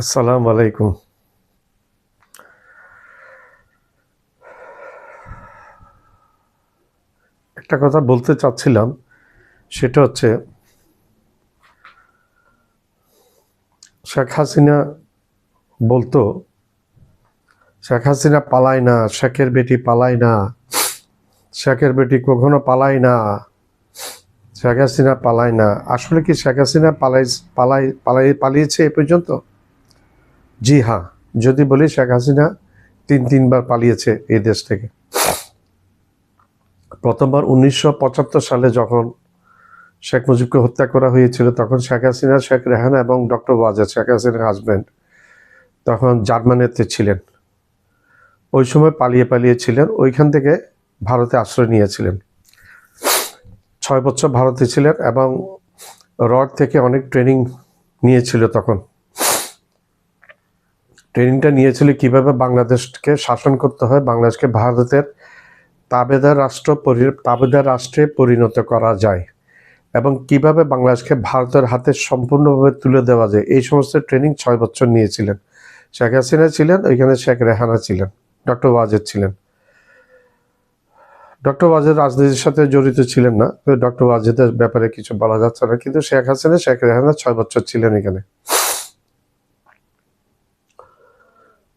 আসসালামু আলাইকুম। একটা কথা বলতে চাচ্ছিলাম, সেটা হচ্ছে শেখ হাসিনা বলতো, শেখ হাসিনা পালায় না, শেখের বেটি পালায় না, শেখের বেটি কখনো পালায় না, শেখ হাসিনা পালায় না। আসলে কি শেখ হাসিনা পালাই পালাই পালাই পালিয়েছে এ পর্যন্ত? জি হ্যাঁ। যদি বলি, শেখ হাসিনা তিন, তিনবার পালিয়েছে এই দেশ থেকে। প্রথমবার উনিশশো পঁচাত্তর সালে যখন শেখ মুজিবকে হত্যা করা হয়েছিল, তখন শেখ হাসিনা, শেখ রেহানা এবং ডক্টর ওয়াজেদ, শেখ হাসিনার হাজব্যান্ড তখন জার্মানিতে ছিলেন। ওই সময় পালিয়ে পালিয়ে ছিলেন, ওইখান থেকে ভারতে আশ্রয় নিয়েছিলেন। ছয় বছর ভারতে ছিলেন এবং রড থেকে অনেক ট্রেনিং নিয়েছিল তখন। ট্রেনিংটা নিয়েছিল কীভাবে বাংলাদেশকে শাসন করতে হয়, বাংলাদেশকে ভারতের তাবেদার রাষ্ট্র তাবেদার রাষ্ট্রে পরিণত করা যায় এবং কীভাবে বাংলাদেশকে ভারতের হাতে সম্পূর্ণভাবে তুলে দেওয়া যায়। এই সমস্ত ট্রেনিং ছয় বছর নিয়েছিলেন। শেখ হাসিনা ছিলেন, ওইখানে শেখ রেহানা ছিলেন, ডক্টর ওয়াজেদ ছিলেন। ডক্টর ওয়াজেদ রাজনীতির সাথে জড়িত ছিলেন না ডক্টর ওয়াজেদের ব্যাপারে কিছু বলা যাচ্ছে না, কিন্তু শেখ হাসিনা, শেখ রেহানা ছয় বছর ছিলেন এখানে।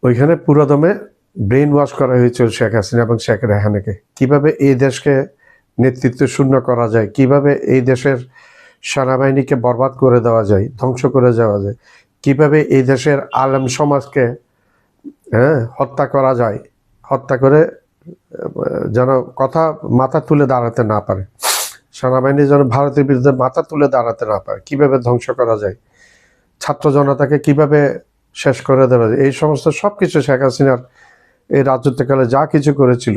ওইখানে পুরোদমে ব্রেন ওয়াশ করা হয়েছিল শেখ হাসিনা এবং শেখ রেহানাকে। কীভাবে এই দেশকে নেতৃত্ব শূন্য করা যায়, কীভাবে এই দেশের সেনাবাহিনীকে বরবাদ করে দেওয়া যায়, ধ্বংস করে দেওয়া যায়, কীভাবে এই দেশের আলেম সমাজকে হ্যাঁ হত্যা করা যায়, হত্যা করে যেন কথা মাথা তুলে দাঁড়াতে না পারে। সেনাবাহিনী যেন ভারতের বিরুদ্ধে মাথা তুলে দাঁড়াতে না পারে। কীভাবে ধ্বংস করা যায়? ছাত্র জনতাকে কীভাবে শেষ করে দেবে। এই সমস্ত সব কিছু শেখ হাসিনার এই রাজত্বকালে যা কিছু করেছিল,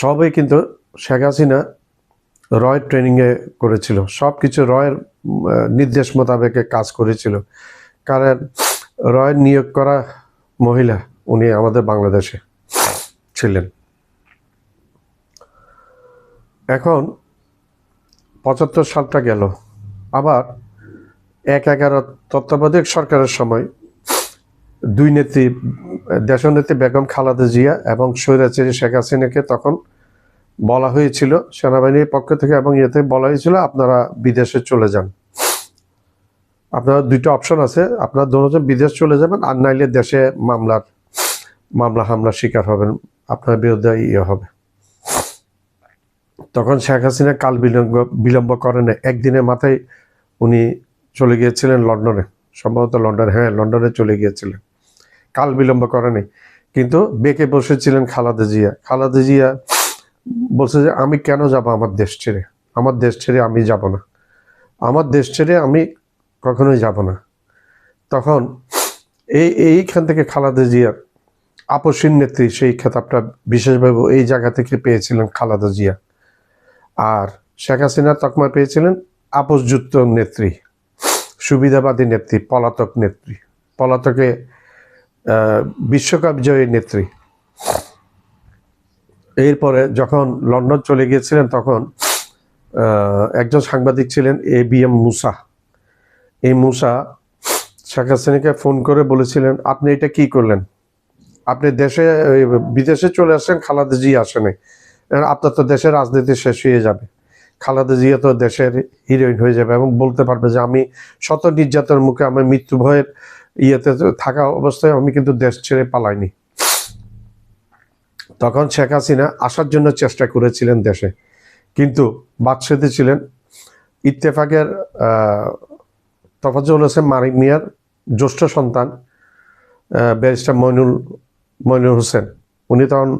সবই কিন্তু শেখ হাসিনা রয়ের ট্রেনিংয়ে করেছিল। সব কিছু রয়ের নির্দেশ মোতাবেকে কাজ করেছিল। কারণ রয়ের নিয়োগ করা মহিলা, উনি আমাদের বাংলাদেশে ছিলেন। এখন পঁচাত্তর সালটা গেল। আবার এক এগারো তত্ত্বাবধায়ক সরকারের সময় দুই নেত্রী দেশনেত্রী বেগম খালাদা জিয়া এবং স্বৈরাচারী শেখ হাসিনাকে তখন বলা হয়েছিল সেনাবাহিনীর পক্ষ থেকে এবং ইয়েতে বলা হয়েছিল আপনারা বিদেশে চলে যান। আপনার দুইটা অপশন আছে, আপনার দুজন বিদেশ চলে যাবেন আর নাইলে দেশে মামলার, মামলা হামলার শিকার হবেন, আপনার বিরুদ্ধে ইয়ে হবে। তখন শেখ হাসিনা কাল বিলম্ব বিলম্ব করেন একদিনের মাথায় উনি চলে গিয়েছিলেন লন্ডনে। সম্ভবত লন্ডন হ্যাঁ লন্ডনে চলে গিয়েছিলেন। কাল বিলম্ব করেনি কিন্তু বেঁকে বসেছিলেন খালাদা জিয়া। খালাদা জিয়া বলছে যে, আমি কেন যাব আমার দেশ ছেড়ে? আমার দেশ ছেড়ে আমি যাব না। আমার দেশ ছেড়ে আমি কখনোই যাব না। তখন এই, এইখান থেকে খালাদা জিয়ার আপসীন নেত্রী, সেই খেতাবটা বিশেষভাবে এই জায়গা থেকে পেয়েছিলেন খালাদা জিয়া। আর শেখ হাসিনা তকমা পেয়েছিলেন আপোষযুক্ত নেত্রী। সুবিধাবাদী নেত্রী, পলাতক নেত্রী, পলাতকে বিশ্বকাপ জয়ী নেত্রী। এরপরে যখন লন্ডন চলে গিয়েছিলেন তখন একজন সাংবাদিক ছিলেন এ বি এম মুসা। এই মুসা শেখ হাসিনাকে ফোন করে বলেছিলেন, আপনি এটা কি করলেন? আপনি দেশে বিদেশে চলে আসছেন, খালাদা জি আসেনি। আপনার তো দেশের রাজনীতি শেষ হয়ে যাবে। খালাদা জিয়া তো দেশের হিরোইন হয়ে যাবে এবং বলতে পারবে যে আমি শত নির্যাতনের মুখে আমার মৃত্যু ভয়ের ইয়েতে থাকা অবস্থায় আমি কিন্তু দেশ ছেড়ে পালাইনি। তখন শেখ হাসিনা আসার জন্য চেষ্টা করেছিলেন দেশে। কিন্তু বাদশাহী ছিলেন ইত্তেফাকের আহ, তফাজ্জল হোসেন মানিক মিয়ার জ্যেষ্ঠ সন্তান ব্যারিস্টার মইনুল মইনুল হোসেন। উনি তখন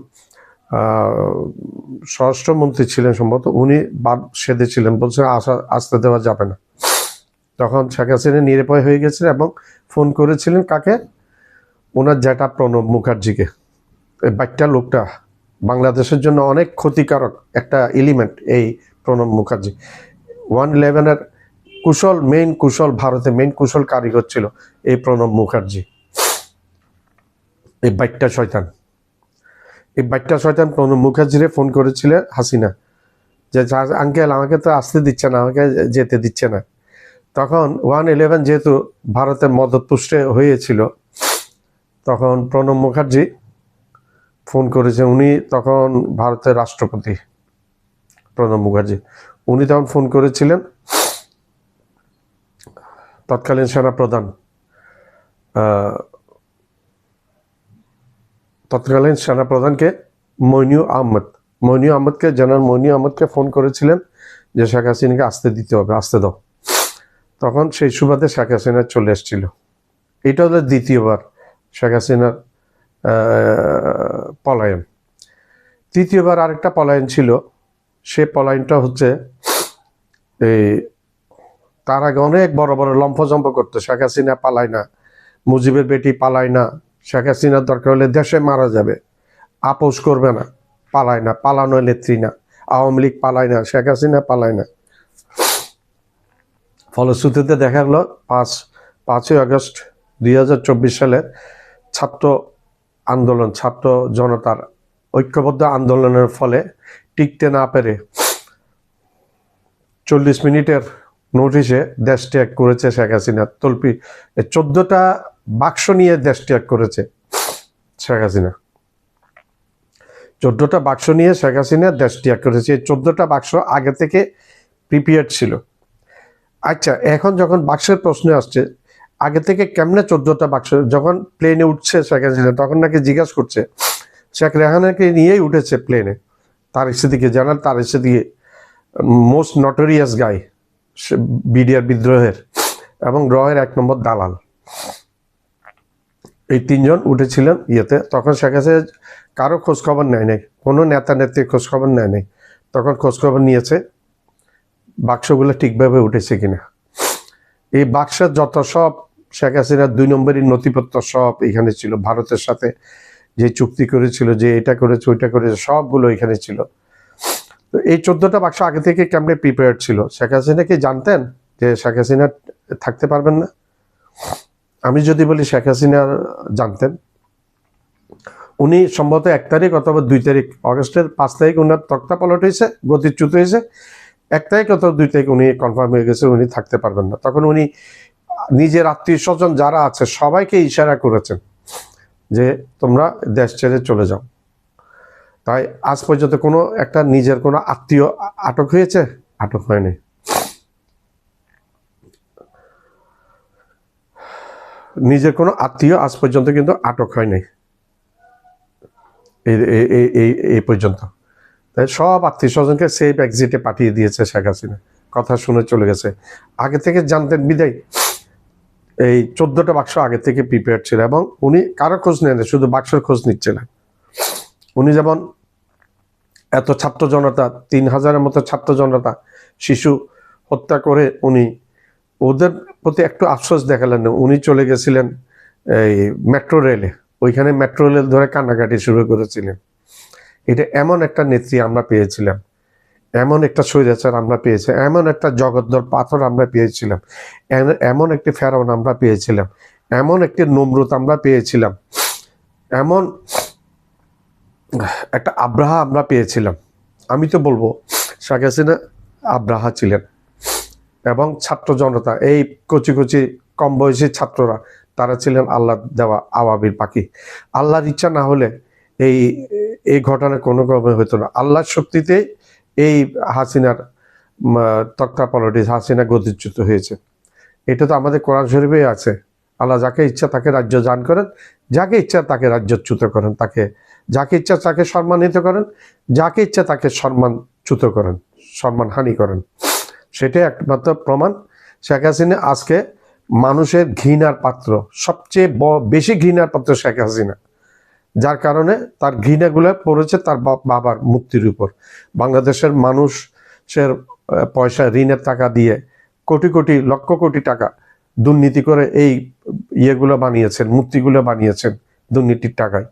স্বরাষ্ট্রমন্ত্রী ছিলেন সম্ভবত, উনি বাদ সেদে ছিলেন বলছেন আসা আসতে দেওয়া যাবে না। তখন শেখ হাসিনা নিরাপয় হয়ে গেছিলেন এবং ফোন করেছিলেন কাকে? ওনার জ্যাঠা প্রণব মুখার্জিকে। বাচ্চা লোকটা বাংলাদেশের জন্য অনেক ক্ষতিকারক একটা এলিমেন্ট এই প্রণব মুখার্জি। ওয়ান ইলেভেনের কুশল মেইন কুশল ভারতে মেইন কুশল কারিগর ছিল এই প্রণব মুখার্জি। এই বাইকটা শয়তান। এই বাইটটা শয়তান প্রণব মুখার্জিরে ফোন করেছিলেন হাসিনা। যে আঙ্কেল আমাকে তো আসতে দিচ্ছে না, আমাকে যেতে দিচ্ছে না। তখন ওয়ান ইলেভেন যেহেতু ভারতের মদতপুষ্টে হয়েছিল, তখন প্রণব মুখার্জি ফোন করেছে। উনি তখন ভারতের রাষ্ট্রপতি, প্রণব মুখার্জি। উনি তখন ফোন করেছিলেন, তৎকালীন সেনাপ্রধান তৎকালীন সেনাপ্রধানকে মইনিউ আহমদ। মইনিউ আহমদকে, জেনারেল মইনিউ আহমদকে ফোন করেছিলেন যে, শেখ হাসিনাকে আসতে দিতে হবে, আসতে দাও। তখন সেই সুবাদে শেখ হাসিনা চলে এসেছিল। এটা হলো দ্বিতীয়বার শেখ হাসিনার পলায়ন। তৃতীয়বার আরেকটা পলায়ন ছিল। সে পলায়নটা হচ্ছে, এই তার আগে অনেক বড় বড় লম্ফজম্প করতো। শেখ হাসিনা পালায় না, মুজিবের বেটি পালায় না শেখ হাসিনার দরকার হলে দেশে মারা যাবে। আপোষ করবে না, পালায় না পালানো নেত্রী না, আওয়ামী লীগ পালায় না, শেখ হাসিনা পালায় না। ফলশ্রুতিতে দেখা গেল, পাঁচ, পাঁচই আগস্ট দুই হাজার চব্বিশ সালে ছাত্র আন্দোলন, ছাত্র জনতার ঐক্যবদ্ধ আন্দোলনের ফলে টিকতে না পেরে চল্লিশ মিনিটের নোটিশে দেশ ত্যাগ করেছে শেখ হাসিনা। তল্পি চোদ্দটা বাক্স নিয়ে দেশ ত্যাগ করেছে শেখ হাসিনা। চোদ্দটা বাক্স নিয়ে শেখ হাসিনা দেশ ত্যাগ করেছে। এই চোদ্দটা বাক্স আগে থেকে প্রিপেয়ার ছিল। আচ্ছা এখন যখন বাক্সের প্রশ্ন আসছে, আগে থেকে কেমনে চোদ্দটা বাক্স, যখন প্লেনে উঠছে শেখ হাসিনা, তখন নাকি জিজ্ঞাসা করছে, শেখ রেহানাকে নিয়েই উঠেছে প্লেনে তার দিকে জানার তার দিকে মোস্ট নটোরিয়াস গাই বিডিআর বিদ্রোহের এবং গ্রহের এক নম্বর দালাল। এই তিনজন উঠেছিলেন ইয়েতে। তখন শেখ হাসিনা কারও খোঁজখবর নেয় নাই। কোনো নেতা নেত্রীর খোঁজখবর নেয় নাই। তখন খোঁজখবর নিয়েছে, বাক্সগুলো ঠিকভাবে উঠেছে কিনা। এই বাক্সের যত সব শেখ হাসিনার দুই নম্বরের নথিপত্র সব এখানে ছিল। ভারতের সাথে যে চুক্তি করেছিল, যে এটা করেছে, ওইটা করেছে, সবগুলো এখানে ছিল। তো এই চোদ্দটা বাক্স আগে থেকে কেমনে প্রিপেয়ার ছিল? শেখ হাসিনা কি জানতেন যে শেখ হাসিনা থাকতে পারবেন না? আমি যদি বলি শেখ হাসিনা জানতেন, উনি সম্ভবত এক তারিখ অথবা দুই তারিখ, অগস্টের পাঁচ তারিখ ওনার তক্তা পলট হয়েছে, গতিচ্যুত হয়েছে। এক তারিখ অথবা দুই তারিখ উনি কনফার্ম হয়ে গেছে উনি থাকতে পারবেন না। তখন উনি নিজের আত্মীয় স্বজন যারা আছে সবাইকে ইশারা করেছেন যে তোমরা দেশ ছেড়ে চলে যাও। তাই আজ পর্যন্ত কোনো একটা নিজের কোনো আত্মীয় আটক হয়েছে? আটক হয়নি। নিজের কোনো আত্মীয় আজ পর্যন্ত কিন্তু আটক হয়নি। এই, এই- পর্যন্ত। তাই সব আত্মীয় স্বজনকে সেফ এক্সিটে পাঠিয়ে দিয়েছে শেখ হাসিনা। কথা শুনে চলে গেছে। আগে থেকে জানতেন বিদায়। এই চোদ্দটা বাক্স আগে থেকে প্রিপেয়ার ছিল এবং উনি কারও খোঁজ নেন শুধু বাক্সের খোঁজ নিচ্ছিলেন। উনি যেমন এত ছাত্র জনতা, তিন হাজারের মতো ছাত্র জনতা, শিশু হত্যা করে উনি, ওদের প্রতি একটু আফসোস দেখালেন। না উনি চলে গেছিলেন এই মেট্রো রেলে। ওইখানে মেট্রো রেল ধরে কান্নাকাটি শুরু করেছিলেন। এটা এমন একটা নেত্রী আমরা পেয়েছিলাম। এমন একটা স্বৈরাচার আমরা পেয়েছি। এমন একটা জগদ্দর পাথর আমরা পেয়েছিলাম। এম- এমন একটি ফেরাউন আমরা পেয়েছিলাম। এমন একটি নমরুত আমরা পেয়েছিলাম। এমন একটা আব্রাহা আমরা পেয়েছিলাম। আমি তো বলব শেখ হাসিনা আব্রাহা ছিলেন এবং ছাত্র জনতা, এই কচি কচি কম বয়সী ছাত্ররা, তারা ছিলেন আল্লাহ দেওয়া আওয়াবির পাখি। আল্লাহর ইচ্ছা না হলে এই এই ঘটনা কোনো ক্রমে হতো না। আল্লাহর শক্তিতে এই হাসিনার তক্তা পলিটিক্স হাসিনা গতিচ্যুত হয়েছে। এটা তো আমাদের কোরআন শরীফে আছে। আল্লাহ যাকে ইচ্ছা তাকে রাজ্য দান করেন, যাকে ইচ্ছা তাকে রাজ্যচ্যুত করেন, তাকে যাকে ইচ্ছা তাকে সম্মানিত করেন, যাকে ইচ্ছা তাকে সম্মানচ্যুত করেন সম্মানহানি করেন। সেটাই একমাত্র প্রমাণ। শেখ হাসিনা আজকে মানুষের ঘৃণার পাত্র, সবচেয়ে বেশি ঘৃণার পাত্র শেখ হাসিনা। যার কারণে তার ঘৃণাগুলো পড়েছে তার বাবার মুক্তির উপর। বাংলাদেশের মানুষের পয়সা, ঋণের টাকা দিয়ে কোটি কোটি, লক্ষ কোটি টাকা দুর্নীতি করে এই ইয়েগুলো বানিয়েছেন মূর্তিগুলো বানিয়েছেন দুর্নীতির টাকায়।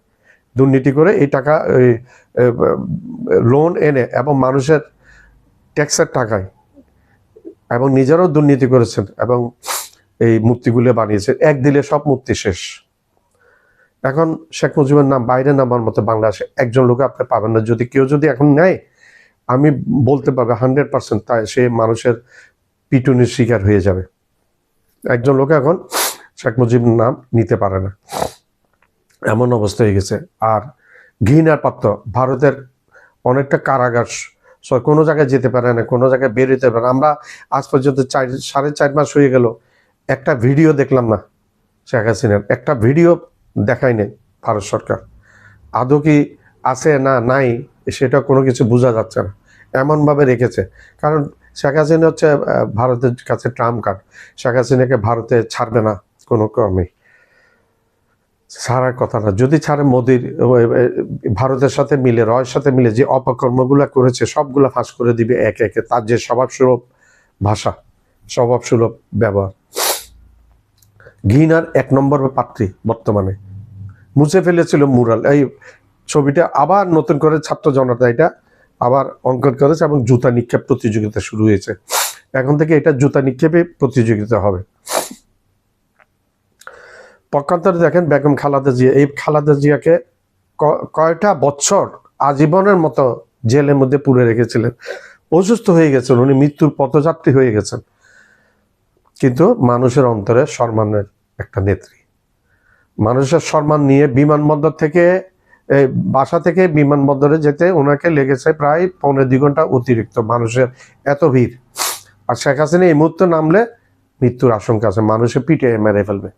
দুর্নীতি করে এই টাকা লোন এনে এবং মানুষের ট্যাক্সের টাকায় এবং নিজেরাও দুর্নীতি করেছেন এবং এই মূর্তিগুলো বানিয়েছেন। এক দিলে সব মূর্তি শেষ। এখন শেখ মুজিবের নাম বাইরে নামার মতো বাংলাদেশে একজন লোক আপনি পাবেন না। যদি কেউ যদি এখন নেয়, আমি বলতে পারব হান্ড্রেড পার্সেন্ট তাই সে মানুষের পিটুনির শিকার হয়ে যাবে। একজন লোক এখন শেখ মুজিবের নাম নিতে পারে না। এমন অবস্থা হয়ে গেছে। আর ঘৃণার পাত্র, ভারতের অনেকটা কারাগার কোনো জায়গায় যেতে পারে না, কোনো জায়গায় বেরোতে পারে আমরা আজ পর্যন্ত চার, সাড়ে চার মাস হয়ে গেল, একটা ভিডিও দেখলাম না শেখ হাসিনার। একটা ভিডিও দেখাই নেই ভারত সরকার। আদৌ কি আছে না নাই, সেটা কোনো কিছু বোঝা যাচ্ছে না। এমনভাবে রেখেছে। কারণ শেখ হাসিনা হচ্ছে ভারতের কাছে ট্রাম্প কার্ড। শেখ হাসিনাকে ভারতে ছাড়বে না কোনো ক্রমেই। ছাড়ার কথা না। যদি ছাড়ে মোদির ভারতের সাথে মিলে, রয়ের সাথে মিলে যে অপকর্মগুলা করেছে, সবগুলা ফাঁস করে দিবে একে একে। তার যে স্বভাবসুলভ ভাষা, স্বভাবসুলভ ব্যবহার। ঘৃণার এক নম্বর পাত্রী বর্তমানে। মুছে ফেলেছিল মুরাল। এই ছবিটা আবার নতুন করে ছাত্র জনতা এটা আবার অঙ্কন করেছে এবং জুতা নিক্ষেপ প্রতিযোগিতা শুরু হয়েছে। এখন থেকে এটা জুতা নিক্ষেপে প্রতিযোগিতা হবে। পক্ষান্তরে দেখেন বেগম খালাদা জিয়া। এই খালাদা জিয়াকে কয়টা বছর আজীবনের মতো জেলের মধ্যে পুরে রেখেছিলেন। অসুস্থ হয়ে গেছেন, উনি মৃত্যুর পথযাত্রী হয়ে গেছেন। কিন্তু মানুষের অন্তরে সম্মানের একটা নেত্রী। মানুষের সম্মান নিয়ে বিমানবন্দর থেকে বাসা থেকে বিমানবন্দরে যেতে ওনাকে লেগেছে প্রায় পৌনে দুই ঘণ্টা অতিরিক্ত। মানুষের এত ভিড়। আর শেখ হাসিনা এই মুহূর্তে নামলে মৃত্যুর আশঙ্কা আছে। মানুষের পিঠে মেরে ফেলবে।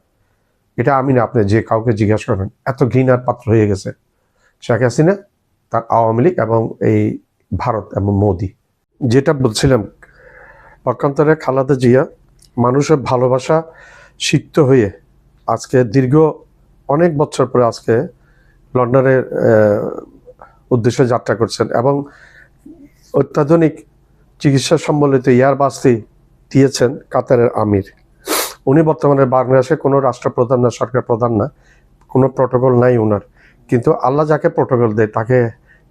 এটা আমি না আপনি যে কাউকে জিজ্ঞাসা করেন এত ঘৃণার পাত্র হয়ে গেছে। শেখ হাসিনা, তার আওয়ামী লীগ এবং এই ভারত এবং মোদি। যেটা বলছিলাম, পক্ষান্তরে খালাদা জিয়া মানুষের ভালোবাসা সিক্ত হয়ে আজকে দীর্ঘ অনেক বছর পরে আজকে লন্ডনের উদ্দেশ্যে যাত্রা করছেন এবং অত্যাধুনিক চিকিৎসা সম্বলিত এয়ারবাসটি দিয়েছেন কাতারের আমির। উনি বর্তমানে বাংলাদেশে কোনো রাষ্ট্রপ্রধান না, সরকার প্রধান না, কোনো প্রটোকল নাই ওনার কিন্তু আল্লাহ যাকে প্রটোকল দেয়, তাকে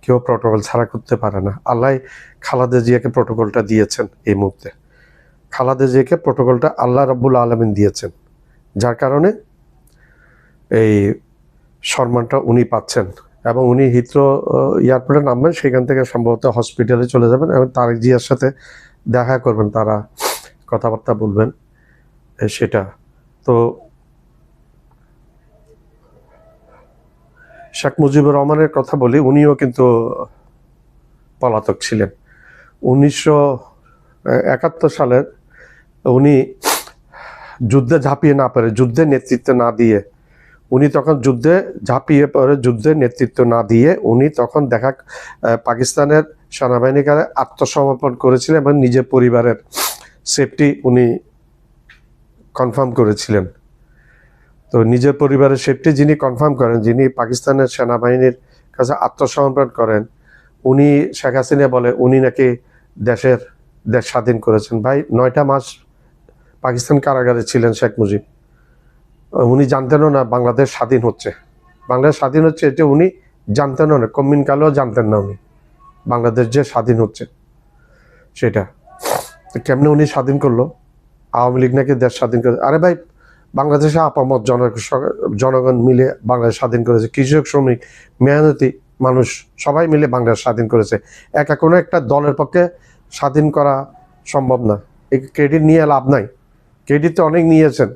কেউ প্রটোকল ছাড়া করতে পারে না। আল্লাহ খালাদে জিয়াকে প্রটোকলটা দিয়েছেন এই মুহূর্তে। খালাদে জিয়াকে প্রটোকলটা আল্লাহ রব্বুল আলমিন দিয়েছেন। যার কারণে এই সম্মানটা উনি পাচ্ছেন। এবং উনি হিথ্রো এয়ারপোর্টে নামবেন, সেখান থেকে সম্ভবত হসপিটালে চলে যাবেন এবং তারেক জিয়ার সাথে দেখা করবেন, তারা কথাবার্তা বলবেন। সেটা। তো শেখ মুজিবুর রহমানের কথা বলি, উনিও কিন্তু পলাতক ছিলেন। উনিশশো একাত্তর সালের উনি যুদ্ধে ঝাঁপিয়ে না পারে যুদ্ধে নেতৃত্ব না দিয়ে, উনি তখন যুদ্ধে ঝাঁপিয়ে পড়ে, যুদ্ধে নেতৃত্ব না দিয়ে উনি তখন দেখা পাকিস্তানের সেনাবাহিনীকে আত্মসমর্পণ করেছিলেন এবং নিজের পরিবারের সেফটি উনি কনফার্ম করেছিলেন। তো নিজের পরিবারের সেফটি যিনি কনফার্ম করেন, যিনি পাকিস্তানের সেনাবাহিনীর কাছে আত্মসমর্পণ করেন, উনি শেখ হাসিনা বলে উনি নাকি দেশের দেশ স্বাধীন করেছেন। ভাই, নয়টা মাস পাকিস্তান কারাগারে ছিলেন শেখ মুজিব। উনি জানতেনও না বাংলাদেশ স্বাধীন হচ্ছে। বাংলাদেশ স্বাধীন হচ্ছে এটা উনি জানতেনও না, কমিন কালেও জানতেন না উনি। বাংলাদেশ যে স্বাধীন হচ্ছে, সেটা। কেমনে উনি স্বাধীন করল? আওয়ামী লীগ নাকি দেশ স্বাধীন করে আরে ভাই, বাংলাদেশে আপামত জন জনগণ মিলে বাংলাদেশ স্বাধীন করেছে। কৃষক, শ্রমিক, মেহনতি মানুষ সবাই মিলে বাংলাদেশ স্বাধীন করেছে। একা কোনো একটা দলের পক্ষে স্বাধীন করা সম্ভব না। এই ক্রেডিট নিয়ে লাভ নাই। ক্রেডিট তো অনেক নিয়েছেন।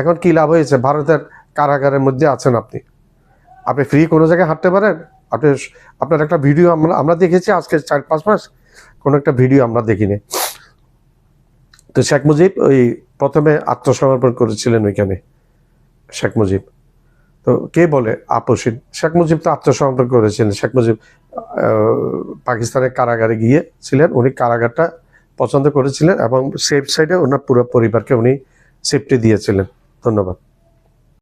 এখন কি লাভ হয়েছে? ভারতের কারাগারের মধ্যে আছেন আপনি। আপনি ফ্রি কোনো জায়গায় হাঁটতে পারেন? আপনি আপনার একটা ভিডিও আমরা আমরা দেখেছি আজকে চার পাঁচ মাস। কোনো একটা ভিডিও আমরা দেখিনি। তো শেখ মুজিব ওই প্রথমে আত্মসমর্পণ করেছিলেন ওইখানে, শেখ মুজিব। তো কে বলে আপসীন? শেখ মুজিব তো আত্মসমর্পণ করেছিলেন। শেখ মুজিব পাকিস্তানের কারাগারে গিয়ে ছিলেন উনি কারাগারটা পছন্দ করেছিলেন এবং সেফ সাইডে ওনার পুরো পরিবারকে উনি সেফটি দিয়েছিলেন। ধন্যবাদ।